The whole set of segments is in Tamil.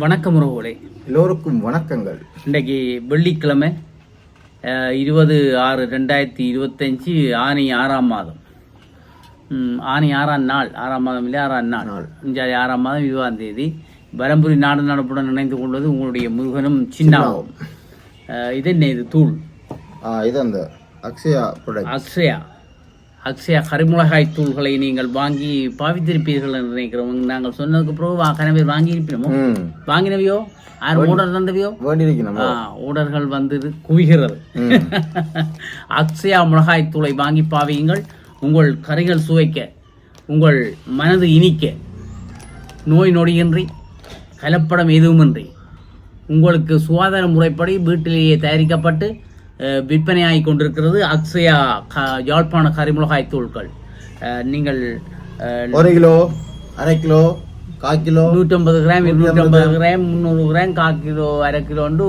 வணக்கம் உறவுகளே. எல்லோருக்கும் வணக்கங்கள். இன்றைக்கு வெள்ளிக்கிழமை இருபது ஆறு ரெண்டாயிரத்தி இருபத்தஞ்சி ஆனி ஆறாம் மாதம். ஆனி ஆறாம் நாள் ஆறாம் மாதம் இல்லை ஆறாம் நாள். இந்த ஆறாம் மாதம் இருபதாம் தேதி. பரம்புரி நாடு நடப்புடன் இணைந்து கொள்வது உங்களுடைய முருகனும் சின்னாவும். இது என்ன இது? தூள். இது அந்த அக்ஷயா அக்ஷயா. அக்ஷயா கரிமுளகாய் தூள்களை நீங்கள் வாங்கி பாவித்திருப்பீர்கள் என்று நினைக்கிறோம். நாங்கள் சொன்னதுக்கு பிறகு வா- கனவே வாங்கி இருப்பினோமோ ம். வாங்கினவையோ? யார் ஓடர் தந்தவையோ? வேண்டியிருக்கணும்? ஆ, ஓடர்கள் வந்து குவிகிறது. அக்ஷயா மிளகாய் தூளை வாங்கி பாவியுங்கள். உங்கள் கறிகள் சுவைக்க உங்கள் மனது இனிக்க. நோய் நொடியின்றி கலப்படம் எதுவுமின்றி. உங்களுக்கு சுகாதார முறைப்படி வீட்டிலேயே தயாரிக்கப்பட்டு விற்பனையாகி கொண்டிருக்கிறது அக்ஷயா க யாழ்ப்பாண கரிமிளகாய் தூள்கள். நீங்கள் ஒரு கிலோ அரை கிலோ கால் கிலோ நூற்றம்பது கிராம் இருநூற்றம்பது கிராம். முந்நூறு கிராம் கால் கிலோ அரை கிலோண்டு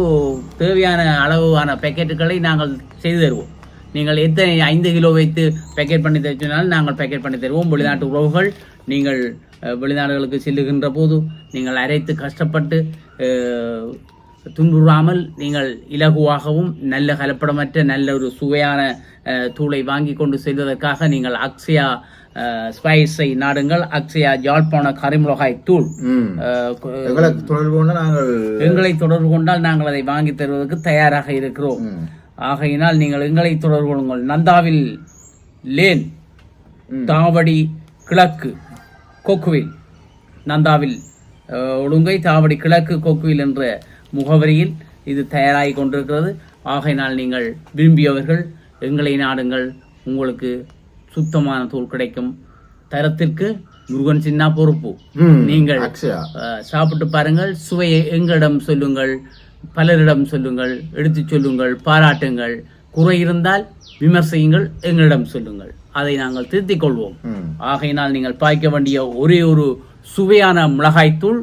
தேவையான அளவான பேக்கெட்டுகளை நாங்கள் செய்து தருவோம். நீங்கள் எத்தனை ஐந்து கிலோ வைத்து பேக்கெட் பண்ணி தருச்சினாலும் நாங்கள் பேக்கெட் பண்ணி தருவோம். வெளிநாட்டு உறவுகள் நீங்கள் வெளிநாடுகளுக்கு செல்லுகின்ற போது நீங்கள் அரைத்து கஷ்டப்பட்டு துன்புறாமல் நீங்கள் இலகுவாகவும் நல்ல கலப்படமற்ற நல்ல ஒரு சுவையான தூளை வாங்கி கொண்டு செல்வதற்காக நீங்கள் அக்ஷயா அஹ், ஸ்பைஸை நாடுங்கள். அக்ஷயா யாழ்ப்பாண கரிமிளகாய் தூள். எங்களை தொடர்பு கொண்டால் நாங்கள் அதை வாங்கி தருவதற்கு தயாராக இருக்கிறோம். ஆகையினால் நீங்கள் எங்களை தொடர்பு கொள்ளுங்கள். நந்தாவில் லேன். தாவடி கிழக்கு கொக்குவில். நந்தாவில் ஒழுங்கை தாவடி கிழக்கு கொக்குவில் என்ற முகவரியில் இது தயாராகி கொண்டிருக்கிறது. ஆகையினால் நீங்கள் விரும்பியவர்கள் எங்களை நாடுங்கள். உங்களுக்கு சுத்தமான தூள் கிடைக்கும் தரத்திற்கு முருகன் சின்ன பொறுப்பு. நீங்கள் சாப்பிட்டு பாருங்கள் சுவையை எங்களிடம் சொல்லுங்கள் பலரிடம் சொல்லுங்கள் எடுத்துச் சொல்லுங்கள் பாராட்டுங்கள். குறை இருந்தால் விமர்சியுங்கள் எங்களிடம் சொல்லுங்கள். அதை நாங்கள் திருத்திக் கொள்வோம். ஆகையினால் நீங்கள் பாய்க்க வேண்டிய ஒரே ஒரு சுவையான மிளகாய்த்தூள்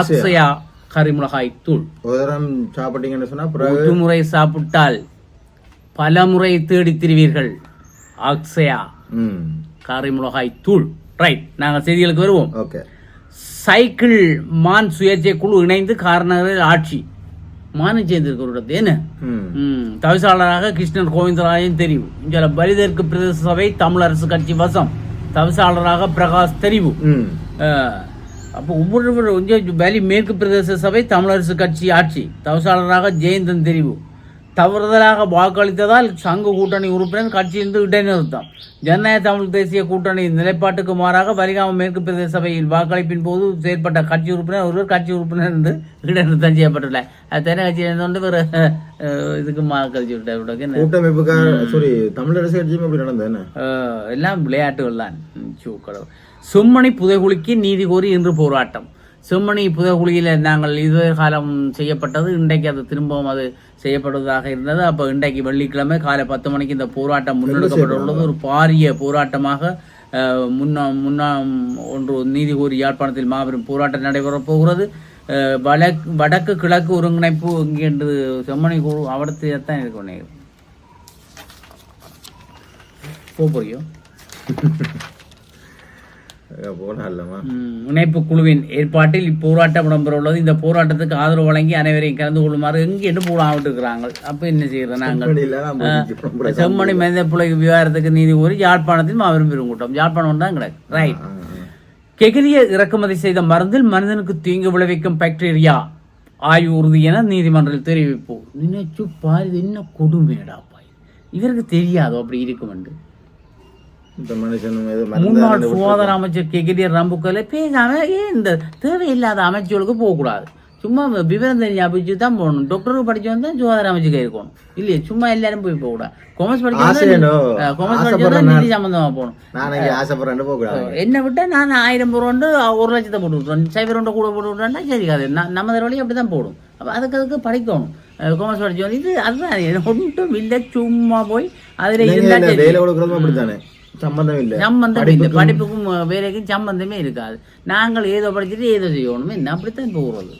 அக்ஷயா. அக்ஷயா கறி மிளகாய்த்தூள் ஒரு முறை சாப்பிட்டால் பல முறை தேடித் திரிவீர்கள். அக்ஷயா ம். கறி மிளகாய் தூள். ரைட் நாங்கள் செய்திகளுக்கு வருவோம். ஓகே. சைக்கிள் மான் சுயேட்சை குழு இணைந்து காரணர்கள் ஆட்சி. மானு சேர்ந்திருக்கிறோட என்ன? தவிசாளராக கிருஷ்ணன் கோவிந்தராயன் தெரிவு. இங்கே பலிதற்கு பிரதேச சபை தமிழரசு கட்சி வசம். தவிசாளராக பிரகாஷ் தெரிவு. அப்போ ஒவ்வொரு கொஞ்சம் வேலி மேற்கு பிரதேச சபை தமிழரசு கட்சி ஆட்சி. தவிசாளராக ஜெயந்தன் தெரிவு. தவறுதலாக வாக்களித்ததால் சங்க கூட்டணி உறுப்பினர் கட்சியிலிருந்து இடைநிறுத்தம். ஜனநாயக தமிழ் தேசிய கூட்டணி நிலைப்பாட்டுக்கு மாறாக வலிகாம மேற்கு பிரதேச சபையில் வாக்களிப்பின் போது செயல்பட்ட கட்சி உறுப்பினர் ஒருவர் கட்சி உறுப்பினர் என்று இடைநிறுத்தம் செய்யப்பட்டுள்ள அது தென்ன கட்சியிலிருந்து வந்து வேறு இதுக்கு என்ன? கூட்டமைப்புக்கார சாரி தமிழரசு கட்சியும் எல்லாம் விளையாட்டுகள் தான். சூ, கடவுள். செம்மணி புதைகுழிக்கு நீதி கோரி இன்று போராட்டம். செம்மணி புதைகுழியில் நாங்கள் இதுவரை காலம் செய்யப்பட்டது. இன்றைக்கு அது திரும்பவும் அது செய்யப்படுவதாக இருந்தது. அப்போ இன்றைக்கு வெள்ளிக்கிழமை காலை பத்து மணிக்கு இந்த போராட்டம் முன்னெடுக்கப்பட்டுள்ளது. ஒரு பாரிய போராட்டமாக முன்னா முன்னா ஒன்று நீதி கோரி யாழ்ப்பாணத்தில் மாபெரும் போராட்டம் நடைபெறப் போகிறது. அஹ், வடக்கு வடக்கு கிழக்கு ஒருங்கிணைப்பு இங்கே என்று செம்மணி குழு அவடத்து தான் இருக்கு போறியோ? இணைப்பு குழுவின் ஏற்பாட்டில் இப்போராட்டம் இடம்பெற உள்ளது இந்த போராட்டத்துக்கு ஆதரவு வழங்கி அனைவரையும் கலந்து கொள்ளுமாறு எங்கேன்னு போடாமட்டு இருக்கிறாங்க அப்ப என்ன செய்யறோம் நாங்கள்? செம்மணி மனித பிள்ளை விவகாரத்துக்கு நீதி கோரி யாழ்ப்பாணத்தில் மாபெரும் பெருங்கூட்டம் யாழ்ப்பாணம் தான் கிடையாது ரைட். கெகிரிய இறக்குமதி செய்த மருந்தில் மனிதனுக்கு தீங்கு விளைவிக்கும் பாக்டீரியா ஆய்வு உறுதி என நீதிமன்றத்தில் தெரிவிப்பு. நினைச்சு பாரு என்ன கொடுமையடா பாய். இவருக்கு தெரியாதோ அப்படி இருக்கும் என்று இந்த மனுஷன் ஏதோ மருந்து முன்னாள் சுகாதார அமைச்சர் கெகிரிய ரம்புக்கல பேசாம இந்த தேவையில்லாத அமைச்சர்களுக்கு போகக்கூடாது. சும்மா விவரம் தெரிஞ்ச அமைச்சு தான் போகணும் டாக்டருக்கு படிச்சவன் தான் சுகாதார அமைச்சுக்கு இருக்கணும். இல்லையா சும்மா எல்லாரும் போய் போகக்கூடாது. காமர்ஸ்? படிச்சவன் காமர்ஸ் படிச்சவன். நிதி சம்பந்தமா போகணும். என்னை விட்டா நான் ஆயிரம் ரூபாண்டு ஒரு லட்சத்தை போட்டு விட்றேன் சைபர் ரெண்டு கூட போட்டு விட்றேன்னா சரி அது நம்ம வழி அப்படி தான் போடும். அப்போ அதுக்கு அதுக்கு படிக்கணும். காமர்ஸ் படிச்சவன் இது அதுதான் ஒன்றும் இல்லை. சும்மா போய் அதில் இருந்தா இல்ல, சரி. வேலை கொடுக்கறதும் அப்படித்தானே? சம்பந்தம் இல்ல. சம்பந்தம் இல்லை. படிப்புக்கும் வேலைக்கும் சம்பந்தமே இருக்காது. நாங்கள் ஏதோ படிச்சுட்டு ஏதோ செய்யணும் என்ன அப்படித்தான் போகிறது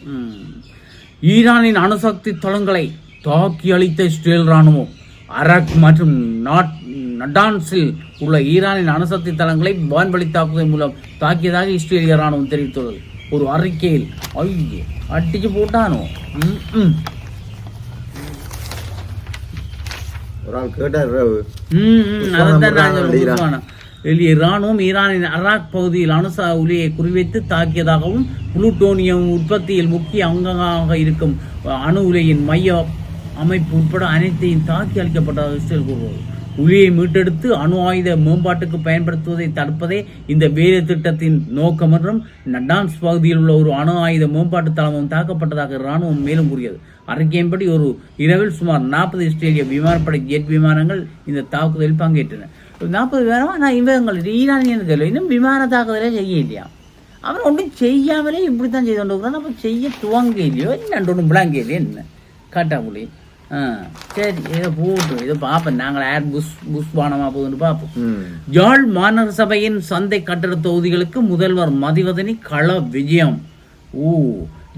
ஈரானின் அணுசக்தி தளங்களை தாக்கி அழித்த இஸ்ரேல் ராணுவம் அரக் மற்றும் நாட் நடான்ஸில் உள்ள ஈரானின் அணுசக்தி தளங்களை வான்வழி தாக்குதல் மூலம் தாக்கியதாக இஸ்ரேலிய ராணுவம் தெரிவித்துள்ளது. ஒரு அறிக்கையில் ஐயோ அடிச்சு போட்டானோ? ம், ம். ஒரு ஆள் கேட்டார். வெளியே இராணுவம் ஈரானின் அராக் பகுதியில் அணுசா உலியை குறிவைத்து தாக்கியதாகவும் புளூட்டோனியம் உற்பத்தியில் முக்கிய அங்கமாக இருக்கும் அணு உலையின் மைய அமைப்பு உட்பட அனைத்தையும் தாக்கி அளிக்கப்பட்டதாக இஸ்ரேல் கூறுவது புலியை மீட்டெடுத்து அணு ஆயுத மேம்பாட்டுக்கு பயன்படுத்துவதை தடுப்பதே இந்த வேலை திட்டத்தின் நோக்கம் என்றும் நடான்ஸ் பகுதியில் உள்ள ஒரு அணு ஆயுத மேம்பாட்டு தளமும் தாக்கப்பட்டதாக இராணுவம் மேலும் கூறியது. அறிக்கையின்படி ஒரு இரவில் சுமார் நாற்பது இஸ்ரேலிய விமானப்படை ஜெட் விமானங்கள் இந்த தாக்குதலில் பங்கேற்றன. நாற்பது விமானம் ஆனால் இவங்கள் தெரியல இன்னும் விமான தாக்குதலே செய்ய இல்லையா அவன் ஒன்றும் செய்யாமலே இப்படி தான் செய்து கொண்டு இருக்கிறான் அப்போ செய்ய துவங்க இல்லையோ? இல்லை ஒன்றும் விளங்க இல்லையோ? என்ன? காட்டாமொழி சரி ஏதோ போட்டும் ஏதோ பார்ப்போம் நாங்கள் ஏர் புஷ் புஷ் பானமாக போகுதுன்னு பார்ப்போம். யாழ் மாநகர சபையின் சந்தை கட்டட தொகுதிகளுக்கு முதல்வர் மதிவதனி கள விஜயம். ஓ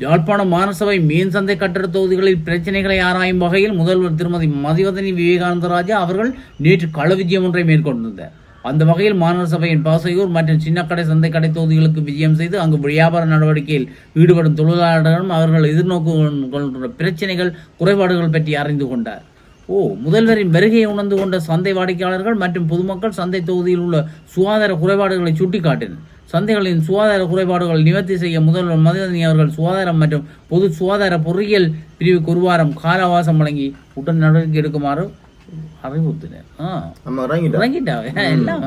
யாழ்ப்பாணம் மாநகரசபை மீன் சந்தை கட்டட தொகுதிகளில் பிரச்சனைகளை ஆராயும் வகையில் முதல்வர் திருமதி மதிவதனி விவேகானந்த ராஜா அவர்கள் நேற்று கள விஜயம் ஒன்றை மேற்கொண்டிருந்தார். அந்த வகையில் மாநகர சபையின் பாசையூர் மற்றும் சின்னக்கடை சந்தை கடை தொகுதிகளுக்கு விஜயம் செய்து அங்கு வியாபார நடவடிக்கையில் ஈடுபடும் தொழிலாளர்களும் அவர்கள் எதிர்நோக்குகின்ற பிரச்சனைகள் குறைபாடுகள் பற்றி அறிந்து கொண்டார். ஓ முதல்வரின் வருகையை உணர்ந்து கொண்ட சந்தை வாடிக்கையாளர்கள் மற்றும் பொதுமக்கள் சந்தை தொகுதியில் உள்ள சுகாதார குறைபாடுகளை சுட்டிக்காட்டினர். சந்தைகளின் சுகாதார குறைபாடுகள் நிவர்த்தி செய்ய முதல்வர் மதிவதனி அவர்கள் சுகாதாரம் மற்றும் பொது சுகாதார பொறியியல் பிரிவுக்கு ஒரு வாரம் கால அவகாசம் வழங்கி உடன் நடவடிக்கை எடுக்குமாறு அறிவுறுத்தினர் ஆ நம்ம இறங்கிட்டோம் இறங்கிட்டாவே எல்லாம்.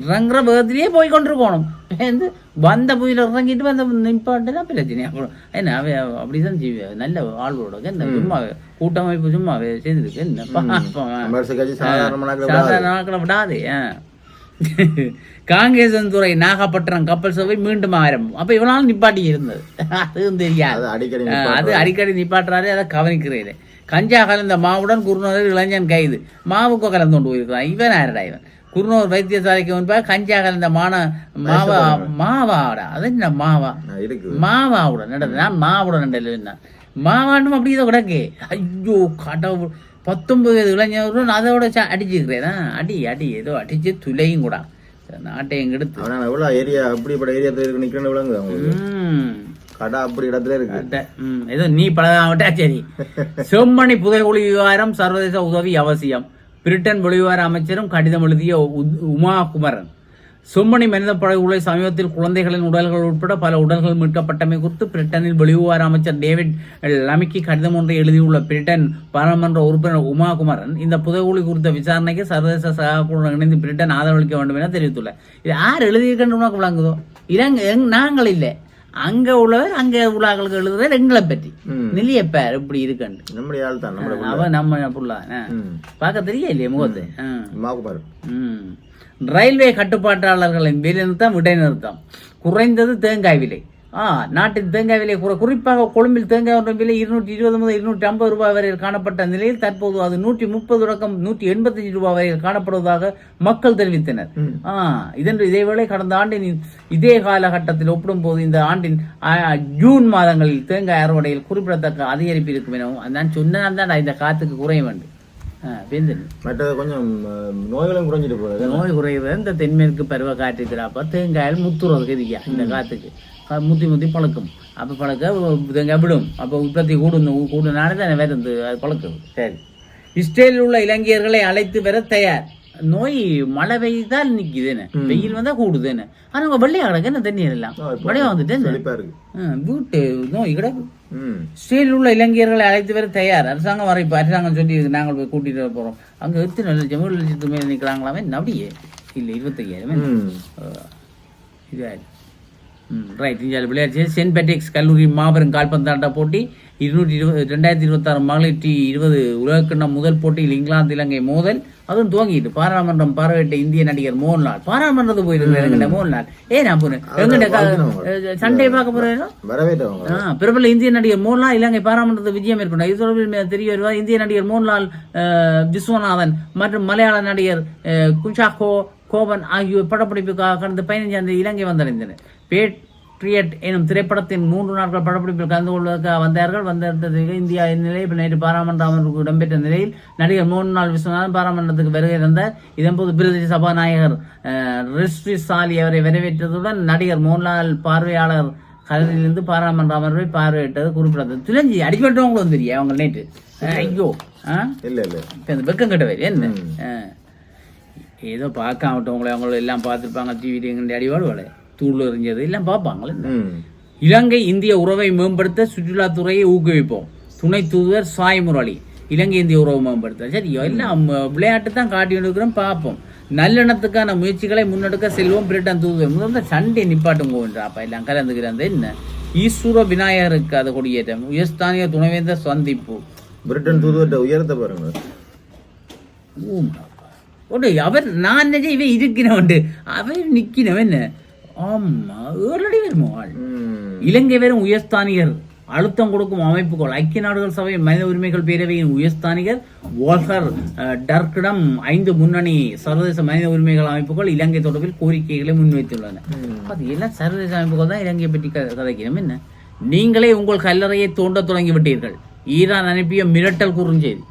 இறங்குற வேகத்திலேயே போய் கொண்டிருக்கணும் வந்து வந்த புயல இறங்கிட்டு வந்த நிப்பாட்டுனா பிரச்சனை அப்புறம் என்ன அவ அப்படிதான் செய்வ நல்ல ஆள்களோட என்ன சும்மா கூட்டமைப்பு சும்மா செய்திருக்கு என்ன சாதாரண நாட்களை விடாது. காங்கேசன் துறை நாகப்பட்டினம் கப்பல் சபை மீண்டும் ஆரம்பம் அப்ப இவ்வளவு நிப்பாட்டி இருந்தது அதுவும் தெரியாது அது அடிக்கடி நிப்பாட்டுறாரு அதை கவனிக்கிறேன் கஞ்சா கலந்த மாவுடன் குருநூரில் இளைஞன் கைது. மாவுக்கு கலந்து கொண்டு போயிருக்கிறான். இவன் யாரடா இவன்? குருநூர் வைத்தியசாலைக்கு முன்பாக கஞ்சா கலந்த மான மாவா மாவாடா? அது என்ன மாவா? மாவாவுடன் நடந்தது நான் மாவுடன் நடந்தது மாவாண்டும் அப்படி இதை கிடக்கு. ஐயோ கடவுள். பத்தொன்பது வயது இளைஞரும் அதோட ஆ, அடி அடி ஏதோ அடிச்சு துளையும் கூட நாட்டையும் கெடுத்து எவ்வளவு ஏரியா அப்படிப்பட்ட ஏரியா இருக்கு நிக்கிறேன்னு விளங்குது அவங்களுக்கு கடை அப்படி இடத்துல இருக்கு. ஏதோ நீ பழகாமட்டா சரி. செம்மணி புதைகுழி விவகாரம் சர்வதேச உதவி அவசியம். பிரிட்டன் வெளிவிவகார அமைச்சரும் கடிதம் எழுதிய உமா குமரன் செம்மணி மனித படகுகளை சமீபத்தில் குழந்தைகளின் உடல்கள் உட்பட பல உடல்கள் மீட்கப்பட்டமை குறித்து பிரிட்டனில் வெளிவிவகார அமைச்சர் டேவிட் லமிக்கி கடிதம் ஒன்றை எழுதியுள்ள பிரிட்டன் பாராளுமன்ற உறுப்பினர் உமா குமரன் இந்த புதைகுழி குறித்த விசாரணைக்கு சர்வதேச சகாக்களுடன் இணைந்து பிரிட்டன் ஆதரவளிக்க வேண்டும் என தெரிவித்துள்ளார். இது யார் எழுதியிருக்கேன்னு உனக்கு விளங்குதோ? இலங்கை எங்- நாங்கள் இல்லை. அங்க உள்ளவர் அங்க உள்ளாக்களுக்கு எழுதுறவர் எங்களை பற்றி ம். நிலையப்பார் இப்படி இருக்குன்னு நம்முடைய ஆள் தான் அவன் நம்ம புள்ள. பார்க்க தெரிய இல்லையே முகத்தை. ரயில்வே கட்டுப்பாட்டாளர்களின் விலைநிறுத்தம் இடைநிறுத்தம் குறைந்தது தேங்காய் விலை. ஆ நாட்டின் தேங்காய் விலை குறை குறிப்பாக கொழும்பில் தேங்காய் ஒன்றின் விலை இருநூற்றி இருபது முதல் இருநூற்றி ஐம்பது ரூபாய் வரையில் காணப்பட்ட நிலையில் தற்போது அது நூற்றி முப்பது தொடக்கம் நூற்றி எண்பத்தஞ்சு ரூபாய் வரையில் காணப்படுவதாக மக்கள் தெரிவித்தனர். ஆ இதென்று இதேவேளை கடந்த ஆண்டின் இதே காலகட்டத்தில் ஒப்பிடும்போது இந்த ஆண்டின் ஜூன் மாதங்களில் தேங்காய் அறுவடையில் குறிப்பிடத்தக்க அதிகரிப்பு இருக்கும் எனவும் நான் சொன்னேன் தான் இந்த காத்துக்கு குறைய வேண்டும். மற்றது கொஞ்சம் நோய்களும் குறைஞ்சிட்டு போகுது. நோய் குறைகிறது இந்த தென்மேற்கு பருவ காற்று இருக்கிறப்ப தேங்காயில் முத்துறது கதிக்கா இந்த காத்துக்கு. முத்தி முத்தி பழக்கும் அப்போ பழக்க தேங்காய் விடும் அப்போ உற்பத்தி கூடும் கூடுனால தான் வேறு அது பழக்குது சரி இஸ்ரேலில் உள்ள இலங்கையர்களை அழைத்து வர தயார் நோய் மழை பெய்தால் நிக்குதுன்னு வெயில் வந்தா கூடுதுன்னு ஆனா உங்க வெள்ளையா கிடக்கு என்ன தண்ணீர் எல்லாம் வெள்ளையா வந்துட்டு வீட்டு நோய் கிடக்கு இஸ்ரேலில் உள்ள இலங்கையர்களை அழைத்து வர தயார் அரசாங்கம் வர இப்போ அரசாங்கம் சொல்லி நாங்கள் போய் கூட்டிட்டு வர போறோம் அங்க எத்தனை லட்சம் ஏழு லட்சத்து மேல நிற்கிறாங்களாமே அப்படியே இல்லை இருபத்தையாயிரமே இதாயிரம் ரைட் இந்தியாவில் விளையாட்டு சென்ட் பேட்ரிக்ஸ் கல்லூரி மாபெரும் கால்பந்தாட்ட போட்டி இருநூற்றி இருபது ரெண்டாயிரத்தி இருபத்தாறு மகளிர் டி இருபது உலகக்கிண்ணம் முதல் போட்டியில் இங்கிலாந்து இலங்கை மோதல். அதுவும் துவங்கிட்டு பாராளுமன்றம் பார்வையிட்ட இந்திய நடிகர் மோகன்லால். பாராளுமன்றத்துக்கு போயிருந்தார் மோகன்லால். ஏ நான் போனேன். சண்டே பார்க்க போறேன்? பிரபல இந்திய நடிகர் மோகன்லால் இலங்கை பாராளுமன்றத்தை விஜயம் மேற்கொண்டார். இது தொடர்பில் தெரிய வருவார் இந்திய நடிகர் மோகன்லால் விஸ்வநாதன் மற்றும் மலையாள நடிகர் குஷாகோ கோபன் ஆகியோர் படப்பிடிப்புக்காக கடந்த பதினைஞ்சாம் தேதி இலங்கை வந்தடைந்தனர். பேட்ரியட் எனும் திரைப்படத்தின் மூன்று நாட்கள் படப்பிடிப்பில் கலந்து கொள்வதற்காக வந்தார்கள். வந்திருந்ததுக்கு இந்தியா இந்நிலையில் நேற்று பாராளுமன்ற அமர்வுக்கு இடம்பெற்ற நிலையில் நடிகர் மோகன்லால் விஸ்வநாதன் பாராளுமன்றத்துக்கு வருகை தந்தார் இதன்போது பிரதேச சபாநாயகர் ரிஸ்வி சாலி அவரை வரவேற்றதுடன் நடிகர் மோகன்லால் பார்வையாளர் கலரிலிருந்து பாராளுமன்ற அமர்வை பார்வையிட்டது குறிப்பிடத்தது துலஞ்சி அடிப்பட்டவங்களும் தெரியும் அவங்க நேற்று? ஐயோ இல்ல இல்ல. இப்ப இந்த வெக்கம் கட்டவர் என்ன. ஏதோ விட்டவங்களே அவங்கள எல்லாம் பார்த்துருப்பாங்க டிவி அடிவாடுவாளே. தூள் எறிஞ்சது எல்லாம் பார்ப்பாங்களே. இலங்கை இந்திய உறவை மேம்படுத்த சுற்றுலாத்துறையை ஊக்குவிப்போம். துணை தூதுவர் சாய் முரளி இலங்கை இந்திய உறவு மேம்படுத்த சரி எல்லாம் விளையாட்டு தான் காட்டி எடுக்கிறோம் பார்ப்போம். நல்லெண்ணத்துக்கான முயற்சிகளை முன்னெடுக்க செல்வோம் பிரிட்டன் தூதுவர் முதல்ல சண்டை நிப்பாட்டும் அப்ப எல்லாம் கலந்துக்கிறாங்க. என்ன? ஈஸ்வர விநாயகருக்கு அதை கொடியேற்றம். உயர்ஸ்தானிய துணைவேந்தர் சந்திப்பு. பிரிட்டன் தூதுவர்கிட்ட உயரத்தை பாருங்க. ஒன்று அவர் நான் இவன் இருக்கிறவன். அவர் நிற்கிறவன் என்ன? ஆமா ஏழடி வருமோ ஆள்? இலங்கை வெறும் உயர்ஸ்தானிகர் அழுத்தம் கொடுக்கும் அமைப்புகள் ஐக்கிய நாடுகள் சபை மனித உரிமைகள் பேரவையின் உயர்ஸ்தானிகர் வால்கர் டர்க்கிடம் ஐந்து முன்னணி சர்வதேச மனித உரிமைகள் அமைப்புகள் இலங்கை தொடர்பில் கோரிக்கைகளை முன்வைத்துள்ளன. அது எல்லாம் சர்வதேச அமைப்புகள் தான் இலங்கையை பற்றி கதைக்கிறோம் என்ன? நீங்களே உங்கள் கல்லறையை தோண்ட தொடங்கி விட்டீர்கள் ஈரான் அனுப்பிய மிரட்டல் குறுஞ்செய்தி.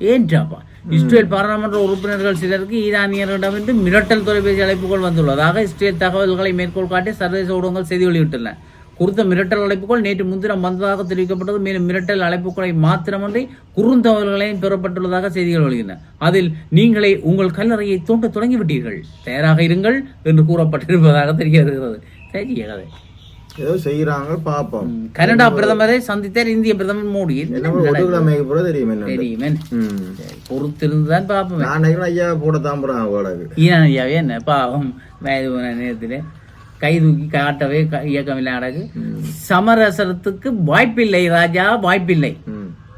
ஏன்றாப்பா இஸ்ரேல் பாராளுமன்ற உறுப்பினர்கள் சிலருக்கு ஈரானியரிடமிருந்து மிரட்டல் தொலைபேசி அழைப்புகள் வந்துள்ளதாக இஸ்ரேல் தகவல்களை மேற்கோள் காட்டி சர்வதேச ஊடகங்கள் செய்தி வெளியிட்டுள்ளன. குறித்த மிரட்டல் அழைப்புகள் நேற்று முன்தினம் வந்ததாக தெரிவிக்கப்பட்டது. மேலும் மிரட்டல் அழைப்புகளை மாத்திரமன்றி குறுந்தகவல்களையும் பெறப்பட்டுள்ளதாக செய்திகள் வெளியின. அதில் நீங்களே உங்கள் கல்லறையை தோண்ட தொடங்கிவிட்டீர்கள். தயாராக இருங்கள் என்று கூறப்பட்டிருப்பதாக தெரிய வருகிறது கதை. ஏதோ செய்யறாங்க பாப்போம். கனடா பிரதமரை சந்தித்தார் இந்திய பிரதமர் மோடி என்ன ஒதுக்கிழமைக்கு கூட தெரியும் தெரியுமே பொறுத்திருந்துதான் பார்ப்போம் நான் ஐயா போட தான் போறான் அவளுக்கு. ஈரான் ஐயாவே என்ன? பாவம். வயது நேரத்தில் கை தூக்கி காட்டவே இயக்கம் இல்லை அடகு சமரசத்துக்கு வாய்ப்பில்லை ராஜா வாய்ப்பில்லை.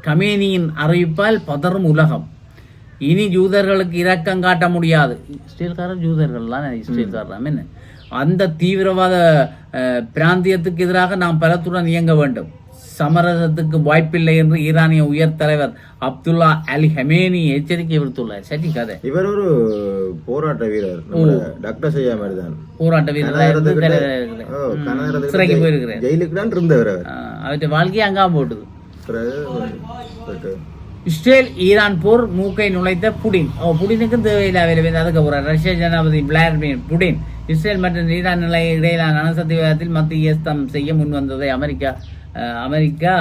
கமேனியின் அறிவிப்பால் பதறும் உலகம். இனி ஜூதர்களுக்கு இரக்கம் காட்ட முடியாது. இஸ்ரேல்காரர் ஜூதர்கள்லாம் இஸ்ரேல்காரர் என்ன? அந்த தீவிரவாத பிராந்தியத்துக்கு எதிராக நாம் பலத்துடன் இயங்க வேண்டும். சமரசத்துக்கு வாய்ப்பில்லை என்று ஈரானிய உயர் தலைவர் அப்துல்லா அல் ஹமேனி எச்சரிக்கை விடுத்துள்ளார். சரி கதை. இவர் ஒரு போராட்ட வீரர். டாக்டர் செய்யா மாதிரி தான் போராட்ட கனகரத்துக்கு சிறைக்கு போயிருக்கிறேன் ஜெயிலுக்கு தான் இருந்தவர் அவற்றை வாழ்க்கையை அங்காம போட்டுது. இஸ்ரேல் ஈரான் போர் மூக்கை நுழைத்த புடின். புடினுக்கும் தேவையில்லை அதுக்கு ரஷ்ய ஜனாதிபதி விளாடிமிர் புடின். இஸ்ரேல் மற்றும் ஈரான் நிலை இடையிலான அணுசக்தி விவாதத்தில் மத்தியஸ்தம் செய்ய முன் வந்ததை அமெரிக்கா அமெரிக்கா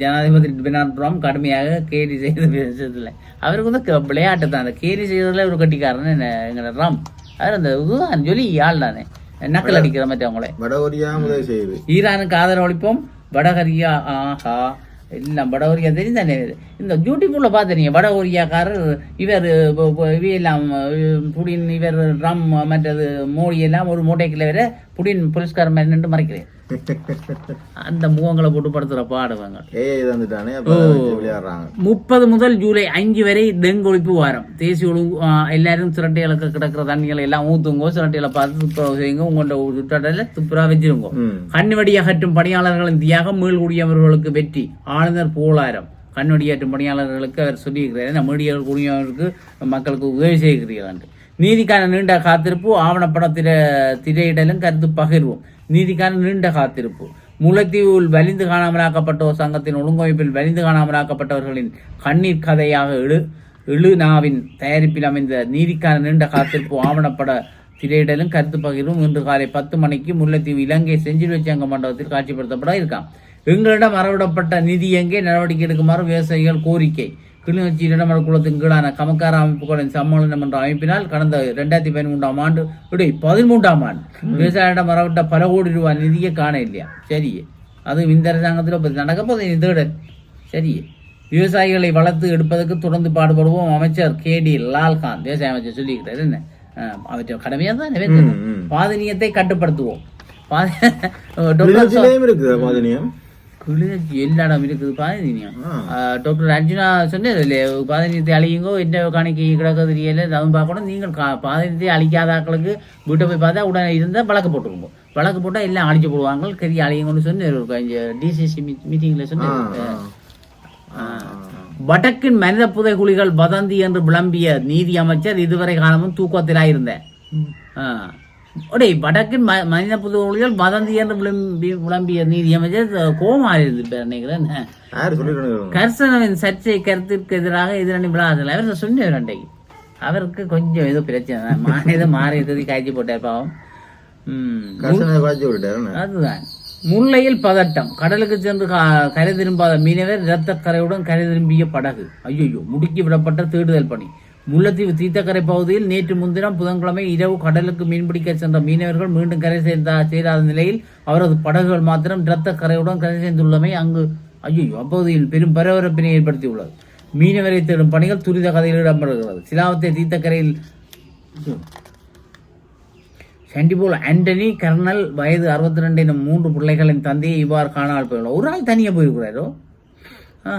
ஜனாதிபதி டொனால்ட் ட்ரம்ப் கடுமையாக கேலி செய்த விஷயத்தில் அவருக்கு வந்து விளையாட்டு தான் அந்த கேலி செய்யறதுல ஒரு கட்டிக்காரன் என்ன எங்களோட ராம் அவர் அந்த இதுதான் ஜொலி ஆள் தானே. நக்கல் அடிக்கிற மாதிரி அவங்களே. வடகொரியா ஈரானுக்கு ஆதரவு அளிப்போம் வடகொரியா ஆஹா. எல்லாம் வடகொரியா தெரியும் தானே இந்த பியூட்டிஃபுல்ல வட கொரியாக்காரர் இவர் இவையெல்லாம் புடின் இவர் ராம் மற்றது மோடி எல்லாம் ஒரு மூட்டைக்குள்ள வேற புடின் புரஸ்காரம் மாதிரி நின்று மறைக்கிறேன் அந்த முகங்களை போட்டு படுத்துற பாடுவாங்க முப்பது முதல் ஜூலை அஞ்சு வரை டெங்கு ஒழிப்பு வாரம். தேசிய ஆ, எல்லாரும் சிரட்டைகளுக்கு கிடக்கிற தண்ணிகளை எல்லாம் ஊத்துங்க சிரட்டைகளை பார்த்து துப்புரவு செய்யுங்க உங்களோட சுற்றாட்டில் துப்புரா வச்சிருங்க. ம். கண்வடி அகற்றும் பணியாளர்களின் தியாகம் மீள்குடியவர்களுக்கு வெற்றி. ஆளுநர் புகழாரம். கண்வடியாற்றும் பணியாளர்களுக்கு அவர் சொல்லியிருக்கிறார். நம்ம மீடியா குடியவருக்கு மக்களுக்கு உதவி செய்கிறீர்கள் நீதிக்கான நீண்ட காத்திருப்பு ஆவணப்பட திர திரையிடலும் கருத்து பகிர்வும். நீதிக்கான நீண்ட காத்திருப்பு. முல்லைத்தீவில் வலிந்து காணாமலாக்கப்பட்டோர் சங்கத்தின் ஒழுங்கமைப்பில் வலிந்து காணாமலாக்கப்பட்டவர்களின் கண்ணீர் கதையாக எழு எழுநாவின் தயாரிப்பில் அமைந்த நீதிக்கான நீண்ட காத்திருப்பு ஆவணப்பட திரையிடலும் கருத்து பகிர்வும் இன்று காலை பத்து மணிக்கு முல்லைத்தீவு இலங்கை செஞ்சில் சங்க மண்டபத்தில் காட்சிப்படுத்தப்பட இருக்கான் எங்களிடம் மறவிடப்பட்ட நிதி எங்கே நடவடிக்கை எடுக்குமாறு விவசாயிகள் கோரிக்கை. கிளிநொச்சி இடமர் குளத்தின் கீழான கமக்கார அமைப்புகளின் சம்மேளனம் என்ற அமைப்பினால் கடந்த இரண்டாயிரத்தி பதிமூன்றாம் ஆண்டு விடை பதிமூன்றாம் ஆண்டு விவசாயிடம் மறவிட்ட பல கோடி ரூபாய் நிதியை காண இல்லையா சரி அது இந்த அரசாங்கத்தில் இப்போ நடக்க போகுது தேடல் சரி விவசாயிகளை வளர்த்து எடுப்பதற்கு தொடர்ந்து பாடுபடுவோம் அமைச்சர் கே டி லால்காந்த் விவசாய அமைச்சர் சொல்லியிருக்கிறார். என்ன? அவற்றை கடமையாக தான் நிறைவேற்றணும். பாதனியத்தை கட்டுப்படுத்துவோம். பாத- இருக்குது பாதனியம். கிளிநொச்சி எல்லா இடம் இருக்குது பாதனியம் ஆ. டாக்டர் அர்ஜுனா சொன்னது இல்லையே? பாதனியத்தை அழியுங்கோ என்ன காணிக்கை கிடக்க தெரியல அதுவும் பார்க்கணும். நீங்கள் கா- பாதனியத்தை அழிக்காத ஆட்களுக்கு வீட்டை போய் பார்த்தா உடனே இருந்தால் வழக்கு போட்டுருங்க. வழக்கு போட்டால் எல்லாம் அழிச்சு போடுவாங்க. கறி அழியுங்கன்னு சொன்னார் டிசிசி மீட்டிங்கில் சொன்னார் வடக்கின் மனித புதைகுழிகள் வதந்தி என்று விளம்பிய நீதி அமைச்சர் இதுவரை காலமும் தூக்கத்திலாயிருந்த ஒடே வடக்கின் ம- மனித புதைகுழிகள் வதந்தி என்று விளம்பி விளம்பிய நீதி அமைச்சர் கோமா இருந்து நினைக்கிறேன் கர்சனவின் சர்ச்சை கருத்திற்கு எதிராக எதிரணி விழாதில்லை அவர் சொன்னார் அன்றைக்கு அவருக்கு கொஞ்சம் ஏதோ பிரச்சனை தான். மா ஏதோ மாறி எதாவது காய்ச்சி போட்டார் பாவம் அதுதான் முல்லையில் பதட்டம் கடலுக்கு சென்று கரை திரும்பாத மீனவர் இரத்தக்கரையுடன் கரை திரும்பிய படகு ஐயோ முடுக்கி விடப்பட்ட தேடுதல் பணி முல்லைத்தீவு தீர்த்தக்கரை பகுதியில் நேற்று முன்தினம் புதன்கிழமை இரவு கடலுக்கு மீன்பிடிக்க சென்ற மீனவர்கள் மீண்டும் கரை சேர்ந்த சேராத நிலையில் அவரது படகுகள் மாத்திரம் இரத்தக்கரையுடன் கரை சேர்ந்துள்ளமை அங்கு ஐயோ அப்பகுதியில் பெரும் பரபரப்பினை ஏற்படுத்தியுள்ளது. மீனவரை தேடும் பணிகள் துரித கதையில் இடம்பெறுகிறது. சிலாவத்தை தீர்த்தக்கரையில் சென்டிபோல் ஆண்டனி கர்னல் வயது அறுபத்தி ரெண்டு எனும் மூன்று பிள்ளைகளின் தந்தையை இவ்வாறு காணாமல் போயுள்ளார். ஒரு நாள் தனியாக போயிருக்கிறாரோ? ஆ.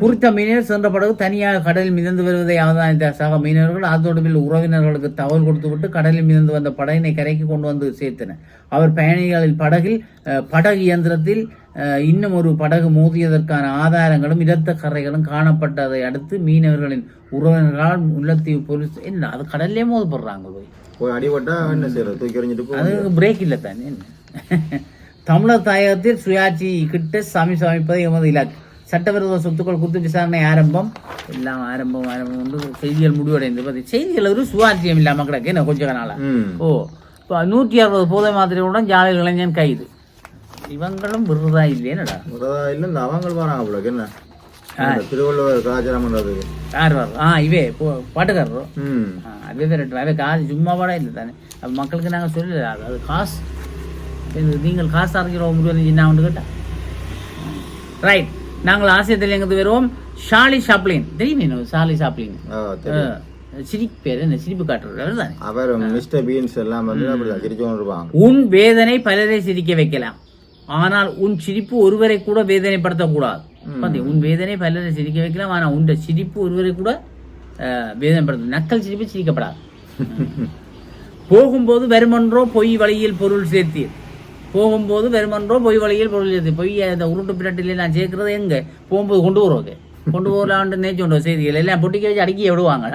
குறித்த மீனவர் சென்ற படகு தனியாக கடலில் மிதந்து வருவதை அவதானித்த சக மீனவர்கள் அதோடுவில் உறவினர்களுக்கு தகவல் கொடுத்துவிட்டு கடலில் மிதந்து வந்த படகினை கரைக்கு கொண்டு வந்து சேர்த்தனர். அவர் பயணிகளில் படகில் படகு இயந்திரத்தில் இன்னும் ஒரு படகு மோதியதற்கான ஆதாரங்களும் இரத்த கரைகளும் காணப்பட்டதை அடுத்து மீனவர்களின் உறவினர்களால் முல்லைத்தீவு போலீஸ் என்ன அது கடல்லே மோதப்படுறாங்க போய். போய் அடிபட்டா என்ன செய்யறது தூக்கி எறிஞ்சிட்டு அது பிரேக் இல்லை தானே என்ன? தமிழர் தாயகத்தில் சுயாட்சி கிட்ட சமீ சமைப்பது எமது இலக்கு. சட்டவிரோத சொத்துக்கள் குறித்து விசாரணை ஆரம்பம். எல்லாம் ஆரம்பம் ஆரம்பம் வந்து செய்திகள் முடிவடைந்து பார்த்து செய்திகள் ஒரு சுவாட்சியம் இல்லாமல் கிடக்கு என்ன கொஞ்ச நாளா? ம். ஓ இப்போ நூற்றி அறுபது போதை மாத்திரையுடன் ஜாலில் இளைஞன் கைது. இவங்களும் விருதா இல்லையேனடா முறதா இல்ல அவங்கள் வராங்க அவளுக்கு என்ன? திருவள்ளுவர் கலாச்சாரம் பண்றதுக்கு யார் ஆ இவே பாட்டுக்காரரோ. அதுவே விரட்டுறோம் அவே காசு சும்மா கூட இல்லை தானே. அப்போ மக்களுக்கு நாங்கள் சொல்லல அது அது காசு. நீங்கள் காசு அரைக்கிறோம் முடிவு என்ன ஒன்று கேட்டா? ரைட். நாங்கள் ஆசியத்தில் எங்கிறது வருவோம் ஷாலி ஷாப்ளின். தெரியுமே ஷாலி ஷாப்ளின். சிரிப்பு பேர் என்ன? சிரிப்பு காட்டுறது. அவர் தானே அவர் மிஸ்டர் பீன்ஸ் எல்லாம் வந்து உன் வேதனை பலரை சிரிக்க வைக்கலாம். ஆனால் உன் சிரிப்பு ஒருவரை கூட வேதனைப்படுத்தக்கூடாது உன் வேதனை பலரை சிரிக்க வைக்கலாம் ஆனால் உன் சிரிப்பு ஒருவரை கூட வேதனைப்படுத்தும் நக்கல் சிரிப்பு சிரிக்கப்படாது. போகும்போது வருமன்றோ பொய் வழியில் பொருள் சேர்த்தீர். போகும்போது வருமன்றோ பொய் வழியில் பொருள் பொய் அந்த உருட்டு பிரட்டிலே நான் சேர்க்கறது எங்கே? போகும்போது கொண்டு வருவாங்க கொண்டு போகலான்ட்டு நேச்சு கொண்டு செய்திகள். எல்லாம் பொட்டிக்க வச்சு அடுக்கி விடுவாங்க.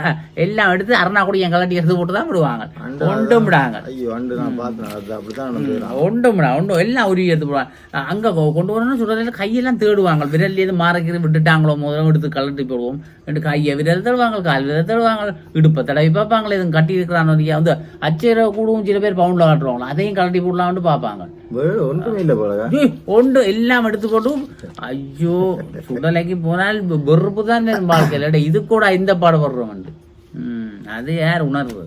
எல்லாம் எடுத்து அரணா கூட என் கலட்டி எடுத்து போட்டு தான் விடுவாங்க ஒன்றும் விடாங்க. நடந்துக்கிறான் ஒன்றும்டா ஒன்றும் எல்லாம் உருவி எடுத்து போடுவாங்க அங்கே கொண்டு வரணும்னு சொல்கிறதில்ல கையெல்லாம் தேடுவாங்க. விரல் எது மாறக்கிறது விட்டுட்டாங்களோ முதல்ல எடுத்து கலட்டி போடுவோம். ரெண்டு கையை விரல் தருவாங்க கால் விரல் தருவாங்க. இடுப்பை தடவி பார்ப்பாங்களே எதுவும் கட்டி இருக்கிறான்னு வந்து அச்சர கூடவும் சில பேர் பவுண்டில் காட்டுவாங்களா? அதையும் கலட்டி போடலாம்னு பார்ப்பாங்க. ஒன்றுமே இல்லை ஒன்று எல்லாம் எடுத்து போட்டு ஐயோ சுடலைக்கு போனால் வெறுப்பு தான் வரும் வாழ்க்கையில். இது கூட இந்த பாடுபடுறோம் ம் அது யார் உணர்வு?